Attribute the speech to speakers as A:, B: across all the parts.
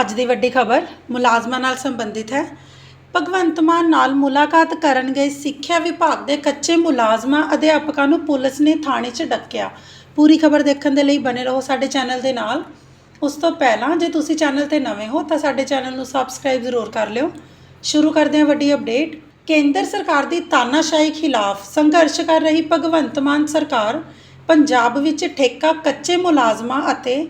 A: ਅੱਜ ਦੀ ਵੱਡੀ ਖਬਰ ਮੁਲਾਜ਼ਮਾਂ ਨਾਲ ਸੰਬੰਧਿਤ ਹੈ। ਭਗਵੰਤ ਮਾਨ ਨਾਲ ਮੁਲਾਕਾਤ ਕਰਨ ਗਏ ਸਿੱਖਿਆ ਵਿਭਾਗ ਦੇ ਕੱਚੇ ਮੁਲਾਜ਼ਮਾਂ ਅਧਿਆਪਕਾਂ ਨੂੰ ਪੁਲਿਸ ਨੇ ਥਾਣੇ 'ਚ ਡੱਕਿਆ। ਪੂਰੀ ਖਬਰ ਦੇਖਣ ਦੇ ਲਈ ਬਨੇ ਰਹੋ ਸਾਡੇ ਚੈਨਲ ਦੇ ਨਾਲ। ਉਸ ਤੋਂ ਪਹਿਲਾਂ ਜੇ ਤੁਸੀਂ ਚੈਨਲ ਤੇ ਨਵੇਂ ਹੋ ਤਾਂ ਸਾਡੇ ਚੈਨਲ ਨੂੰ ਸਬਸਕ੍ਰਾਈਬ ਜ਼ਰੂਰ ਕਰ ਲਿਓ। ਸ਼ੁਰੂ ਕਰਦੇ ਹਾਂ ਵੱਡੀ ਅਪਡੇਟ। ਕੇਂਦਰ ਸਰਕਾਰ ਦੀ ਤਾਨਾਸ਼ਾਹੀ ਖਿਲਾਫ ਸੰਘਰਸ਼ ਕਰ ਰਹੀ ਭਗਵੰਤ ਮਾਨ ਸਰਕਾਰ। ਪੰਜਾਬ ਵਿੱਚ ਠੇਕਾ ਕੱਚੇ ਮੁਲਾਜ਼ਮਾਂ ਅਤੇ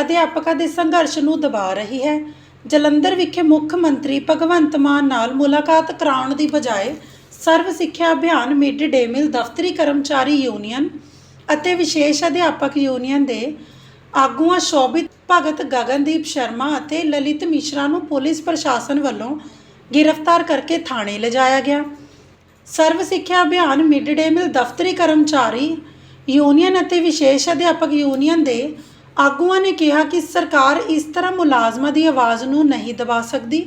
A: ਅਧਿਆਪਕਾਂ ਦੇ ਸੰਘਰਸ਼ ਨੂੰ ਦਬਾ ਰਹੀ ਹੈ। ਜਲੰਧਰ ਵਿਖੇ ਮੁੱਖ ਮੰਤਰੀ ਭਗਵੰਤ ਮਾਨ ਨਾਲ ਮੁਲਾਕਾਤ ਕਰਾਉਣ ਦੀ ਬਜਾਏ ਸਰਵ ਸਿੱਖਿਆ ਅਭਿਆਨ ਮਿਡ ਡੇ ਮਿਲ ਦਫ਼ਤਰੀ ਕਰਮਚਾਰੀ ਯੂਨੀਅਨ ਅਤੇ ਵਿਸ਼ੇਸ਼ ਅਧਿਆਪਕ ਯੂਨੀਅਨ ਦੇ ਆਗੂਆਂ ਸ਼ੋਭਿਤ ਭਗਤ ਗਗਨਦੀਪ ਸ਼ਰਮਾ ਅਤੇ ਲਲਿਤ ਮਿਸ਼ਰਾ ਨੂੰ ਪੁਲਿਸ ਪ੍ਰਸ਼ਾਸਨ ਵੱਲੋਂ ਗ੍ਰਿਫਤਾਰ ਕਰਕੇ ਥਾਣੇ ਲਿਜਾਇਆ ਗਿਆ। ਸਰਵ ਸਿੱਖਿਆ ਅਭਿਆਨ ਮਿਡ ਡੇ ਮਿਲ ਦਫ਼ਤਰੀ ਕਰਮਚਾਰੀ ਯੂਨੀਅਨ ਅਤੇ ਵਿਸ਼ੇਸ਼ ਅਧਿਆਪਕ ਯੂਨੀਅਨ ਦੇ ਆਗੂਆਂ ਨੇ ਕਿਹਾ ਕਿ ਸਰਕਾਰ ਇਸ ਤਰ੍ਹਾਂ ਮੁਲਾਜ਼ਮਾਂ ਦੀ ਆਵਾਜ਼ ਨੂੰ ਨਹੀਂ ਦਬਾ ਸਕਦੀ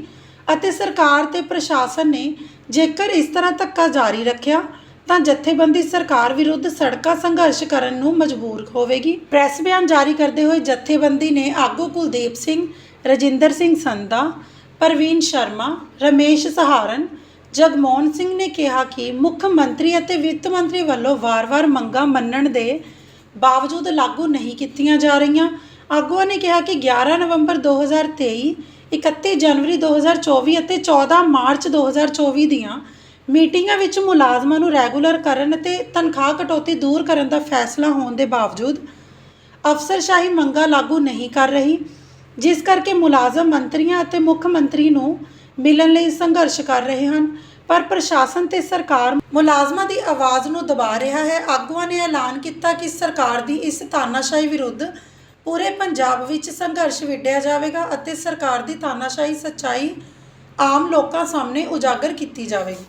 A: ਅਤੇ ਸਰਕਾਰ ਤੇ ਪ੍ਰਸ਼ਾਸਨ ਨੇ ਜੇਕਰ ਇਸ ਤਰ੍ਹਾਂ ਧੱਕਾ ਜਾਰੀ ਰੱਖਿਆ, ਤਾਂ ਜਥੇਬੰਦੀ ਸਰਕਾਰ ਵਿਰੁੱਧ ਸੜਕਾਂ ਸੰਘਰਸ਼ ਕਰਨ ਨੂੰ ਮਜਬੂਰ ਹੋਵੇਗੀ। ਪ੍ਰੈਸ ਬਿਆਨ ਜਾਰੀ ਕਰਦੇ ਹੋਏ ਜਥੇਬੰਦੀ ਨੇ ਆਗੂ ਕੁਲਦੀਪ ਸਿੰਘ, ਰਜਿੰਦਰ ਸਿੰਘ ਸੰਧਾ, ਪ੍ਰਵੀਨ ਸ਼ਰਮਾ, ਰਮੇਸ਼ ਸਹਾਰਨ, ਜਗਮੋਹਨ ਸਿੰਘ ਨੇ ਕਿਹਾ ਕਿ ਮੁੱਖ ਮੰਤਰੀ ਅਤੇ ਵਿੱਤ ਮੰਤਰੀ ਵੱਲੋਂ ਵਾਰ-ਵਾਰ ਮੰਗਾਂ ਮੰਨਣ ਦੇ ਬਾਵਜੂਦ ਲਾਗੂ ਨਹੀਂ ਕੀਤੀਆਂ ਜਾ ਰਹੀਆਂ। ਆਗੂਆਂ ਨੇ ਕਿਹਾ ਕਿ 11 ਨਵੰਬਰ 2023 31 ਜਨਵਰੀ 2024 ਅਤੇ 14 ਮਾਰਚ 2024 ਦੀਆਂ ਮੀਟਿੰਗਾਂ ਵਿੱਚ ਮੁਲਾਜ਼ਮਾਂ ਨੂੰ ਰੈਗੂਲਰ ਕਰਨ ਅਤੇ ਤਨਖਾਹ ਕਟੌਤੀ ਦੂਰ ਕਰਨ ਦਾ ਫੈਸਲਾ ਹੋਣ ਦੇ ਬਾਵਜੂਦ ਅਫਸਰਸ਼ਾਹੀ ਮੰਗਾਂ ਲਾਗੂ ਨਹੀਂ ਕਰ ਰਹੀ, ਜਿਸ ਕਰਕੇ ਮੁਲਾਜ਼ਮ ਮੰਤਰੀਆਂ ਅਤੇ ਮੁੱਖ ਮੰਤਰੀ ਨੂੰ ਮਿਲਣ ਲਈ ਸੰਘਰਸ਼ ਕਰ ਰਹੇ ਹਨ। ਪਰ ਪ੍ਰਸ਼ਾਸਨ ਤੇ ਸਰਕਾਰ ਮੁਲਾਜ਼ਮਾਂ ਦੀ ਆਵਾਜ਼ ਨੂੰ ਦਬਾ ਰਿਹਾ ਹੈ। ਆਗੂਆਂ ਨੇ ਐਲਾਨ ਕੀਤਾ ਕਿ ਸਰਕਾਰ ਦੀ ਇਸ ਤਾਨਾਸ਼ਾਹੀ ਵਿਰੁੱਧ ਪੂਰੇ ਪੰਜਾਬ ਵਿੱਚ ਸੰਘਰਸ਼ ਵਿੱਢਿਆ ਜਾਵੇਗਾ ਅਤੇ ਸਰਕਾਰ ਦੀ ਤਾਨਾਸ਼ਾਹੀ ਸੱਚਾਈ ਆਮ ਲੋਕਾਂ ਸਾਹਮਣੇ ਉਜਾਗਰ ਕੀਤੀ ਜਾਵੇਗੀ।